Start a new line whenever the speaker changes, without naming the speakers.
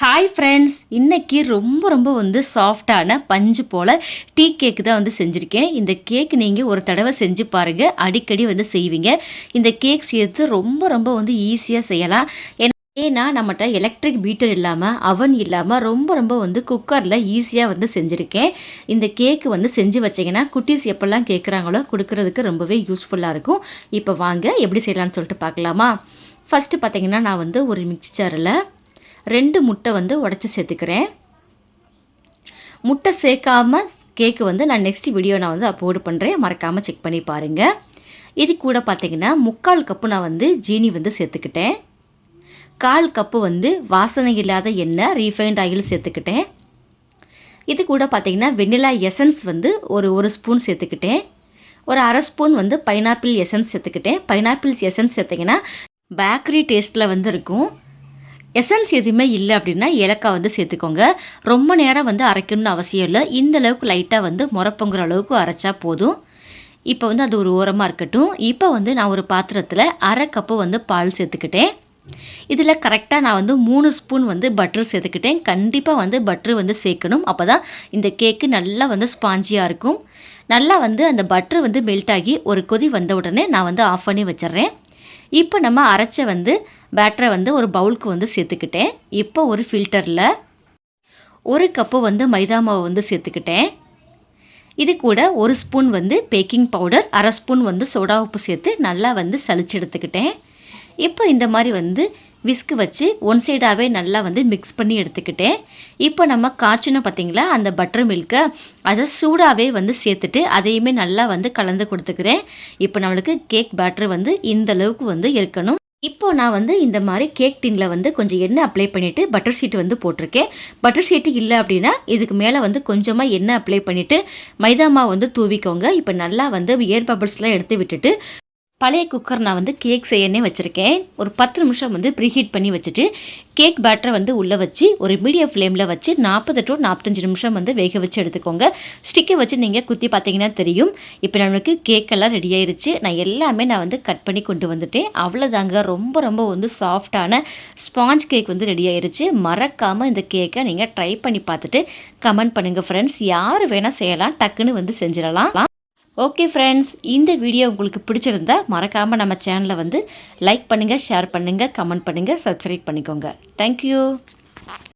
Hi friends இன்றைக்கி ரொம்ப ரொம்ப வந்து சாஃப்டான பஞ்சு போல் டீ கேக்கு தான் வந்து செஞ்சுருக்கேன். இந்த கேக் நீங்கள் ஒரு தடவை செஞ்சு பாருங்கள் அடிக்கடி வந்து செய்வீங்க. இந்த கேக் செய்யறது ரொம்ப ரொம்ப வந்து ஈஸியாக செய்யலாம். ஏன்னா ஏன்னா நம்மகிட்ட எலக்ட்ரிக் பீட்டர் இல்லாமல் அவன் இல்லாமல் ரொம்ப ரொம்ப வந்து குக்கரில் ஈஸியாக வந்து செஞ்சுருக்கேன். இந்த கேக்கு வந்து செஞ்சு வச்சிங்கன்னா குட்டீஸ் எப்போல்லாம் கேட்குறாங்களோ கொடுக்கறதுக்கு ரொம்பவே யூஸ்ஃபுல்லாக இருக்கும். இப்போ வாங்க எப்படி செய்யலான்னு சொல்லிட்டு பார்க்கலாமா? ஃபஸ்ட்டு பார்த்தீங்கன்னா நான் வந்து ஒரு மிக்சரில் ரெண்டு முட்டை வந்து உடச்சி சேர்த்துக்கிறேன். முட்டை சேர்க்காம கேக்கு வந்து நான் நெக்ஸ்ட் வீடியோ நான் வந்து அப்லோடு பண்ணுறேன் மறக்காமல் செக் பண்ணி பாருங்கள் இது கூட பார்த்திங்கன்னா முக்கால் கப்பு நான் வந்து ஜீனி வந்து சேர்த்துக்கிட்டேன். கால் கப்பு வந்து வாசனை இல்லாத எண்ணெய் ரீஃபைண்ட் ஆயில் சேர்த்துக்கிட்டேன். இது கூட பார்த்தீங்கன்னா வெண்ணிலா எசன்ஸ் வந்து ஒரு ஒரு ஸ்பூன் சேர்த்துக்கிட்டேன். ஒரு அரை ஸ்பூன் வந்து பைனாப்பிள் எசன்ஸ் சேர்த்துக்கிட்டேன். பைனாப்பிள்ஸ் எசன்ஸ் சேர்த்திங்கன்னா பேக்கரி டேஸ்ட்டில் வந்து இருக்கும். எசன்ஸ் எதுவுமே இல்லை அப்படின்னா ஏலக்காய் வந்து சேர்த்துக்கோங்க. ரொம்ப நேரம் வந்து அரைக்கணும்னு அவசியம் இல்லை. இந்த அளவுக்கு லைட்டாக வந்து முறப்பொங்குற அளவுக்கு அரைச்சா போதும். இப்போ வந்து அது ஒரு ஓரமாக இருக்கட்டும். இப்போ வந்து நான் ஒரு பாத்திரத்தில் அரை கப்பு வந்து பால் சேர்த்துக்கிட்டேன். இதில் கரெக்டாக நான் வந்து மூணு ஸ்பூன் வந்து பட்ரு சேர்த்துக்கிட்டேன். கண்டிப்பாக வந்து பட்ரு வந்து சேர்க்கணும். அப்போ தான் இந்த கேக்கு நல்லா வந்து ஸ்பாஞ்சியாக இருக்கும். நல்லா வந்து அந்த பட்ரு வந்து மெல்ட் ஆகி ஒரு கொதி வந்த உடனே நான் வந்து ஆஃப் பண்ணி வச்சிட்றேன். இப்போ நம்ம அரைச்ச வந்து பேட்டரை வந்து ஒரு பவுலுக்கு வந்து சேர்த்துக்கிட்டேன். இப்போ ஒரு ஃபில்டரில் ஒரு கப்பு வந்து மைதா மாவு வந்து சேர்த்துக்கிட்டேன். இது கூட ஒரு ஸ்பூன் வந்து பேக்கிங் பவுடர் அரை ஸ்பூன் வந்து சோடா உப்பு சேர்த்து நல்லா வந்து சளிச்சு எடுத்துக்கிட்டேன். இப்போ இந்த மாதிரி வந்து விஸ்க்கு வச்சு ஒன் சைடாகவே நல்லா வந்து மிக்ஸ் பண்ணி எடுத்துக்கிட்டேன். இப்போ நம்ம காய்ச்சினோம் பார்த்திங்களா அந்த பட்டர் மில்க்கை அதை சூடாகவே வந்து சேர்த்துட்டு அதையுமே நல்லா வந்து கலந்து கொடுத்துக்கிறேன். இப்போ நம்மளுக்கு கேக் பேட்டர் வந்து இந்த அளவுக்கு வந்து இருக்கணும். இப்போ நான் வந்து இந்த மாதிரி கேக் டின்னில் வந்து கொஞ்சம் எண்ணெய் அப்ளை பண்ணிவிட்டு பட்டர் ஷீட் வந்து போட்டிருக்கேன். பட்டர் ஷீட்டு இல்லை அப்படின்னா இதுக்கு மேலே வந்து கொஞ்சமாக எண்ணெய் அப்ளை பண்ணிவிட்டு மைதா மாவு வந்து தூவிக்கோங்க. இப்போ நல்லா வந்து ஏர் பபிள்ஸ்லாம் எடுத்து விட்டுட்டு பழைய குக்கர் நான் வந்து கேக் செய்யனே வச்சுருக்கேன். ஒரு பத்து நிமிஷம் வந்து ப்ரீஹீட் பண்ணி வச்சுட்டு கேக் பேட்டரை வந்து உள்ளே வச்சு ஒரு மீடியம் ஃப்ளேமில் வச்சு நாற்பது டு நாற்பத்தஞ்சு நிமிஷம் வந்து வேக வச்சு எடுத்துக்கோங்க. ஸ்டிக்கை வச்சு நீங்கள் குத்தி பார்த்தீங்கன்னா தெரியும். இப்போ நம்மளுக்கு கேக்கெல்லாம் ரெடி ஆயிருச்சு. நான் எல்லாமே நான் வந்து கட் பண்ணி கொண்டு வந்துட்டேன். அவ்வளோதாங்க ரொம்ப ரொம்ப வந்து சாஃப்டான ஸ்பாஞ்ச் கேக் வந்து ரெடி ஆயிருச்சு. மறக்காமல் இந்த கேக்கை நீங்கள் ட்ரை பண்ணி பார்த்துட்டு கமெண்ட் பண்ணுங்கள் ஃப்ரெண்ட்ஸ் யார் வேணால் செய்யலாம். டக்குன்னு வந்து செஞ்சிடலாம். ஓகே ஃப்ரெண்ட்ஸ் இந்த வீடியோ உங்களுக்கு பிடிச்சிருந்தா மறக்காமல் நம்ம சேனலை வந்து லைக் பண்ணுங்கள் ஷேர் பண்ணுங்கள் கமெண்ட் பண்ணுங்கள் சப்ஸ்கிரைப் பண்ணிக்கோங்க. தேங்க்யூ